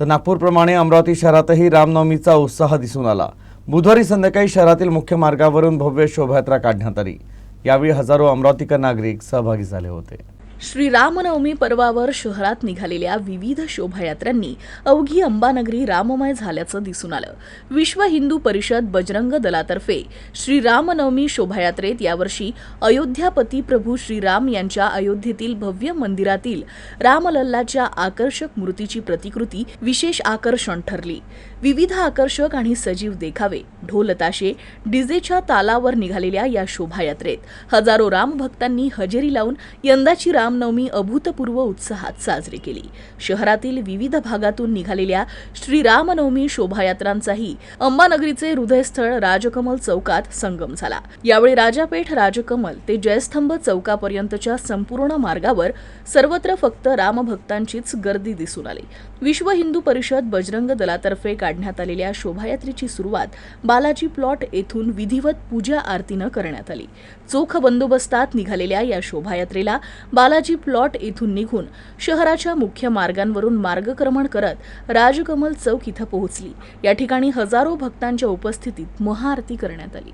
तर नागपूरप्रमाणे अमरावती शहरातही रामनवमीचा उत्साह दिसून आला. बुधवारी संध्याकाळी शहरातील मुख्य मार्गावरून भव्य शोभायात्रा काढण्यात आली. यावेळी हजारो अमरावतीकर नागरिक सहभागी झाले होते. श्रीरामनवमी पर्वावर शहरात निघालेल्या विविध शोभायात्रांनी अवघी अंबानगरी राममय झाल्याचं दिसून आलं. विश्व हिंदू परिषद बजरंग दलातर्फे श्रीरामनवमी शोभायात्रेत यावर्षी अयोध्यापती प्रभू श्रीराम यांच्या अयोध्येतील भव्य मंदिरातील रामलल्लाच्या आकर्षक मूर्तीची प्रतिकृती विशेष आकर्षण ठरली. विविध आकर्षक आणि सजीव देखावे ढोल ताशे डीजेच्या तालावर निघालेल्या या शोभायात्रेत हजारो रामभक्तांनी हजेरी लावून यंदाची राम रामनवमी अभूतपूर्व उत्साहात साजरी केली. शहरातील विविध भागातून निघालेल्या श्री रामनवमी शोभायात्रांचाही अंबानगरीचे हृदयस्थळ राजकमल चौकात संगम झाला. यावेळी राजापेठ राजकमल ते जयस्तंभ चौकापर्यंतच्या संपूर्ण मार्गावर सर्वत्र फक्त रामभक्तांचीच गर्दी दिसून आली. विश्व हिंदू परिषद बजरंग दलातर्फे काढण्यात आलेल्या शोभायात्रेची सुरुवात बालाजी प्लॉट येथून विधिवत पूजा आरतीनं करण्यात आली. चोख बंदोबस्तात निघालेल्या या शोभायात्रेला बाला बालाजी प्लॉट येथून निघून शहराच्या मुख्य मार्गांवरून मार्गक्रमण करत राजकमल चौक इथं पोहोचली. या ठिकाणी हजारो भक्तांच्या उपस्थितीत महाआरती करण्यात आली.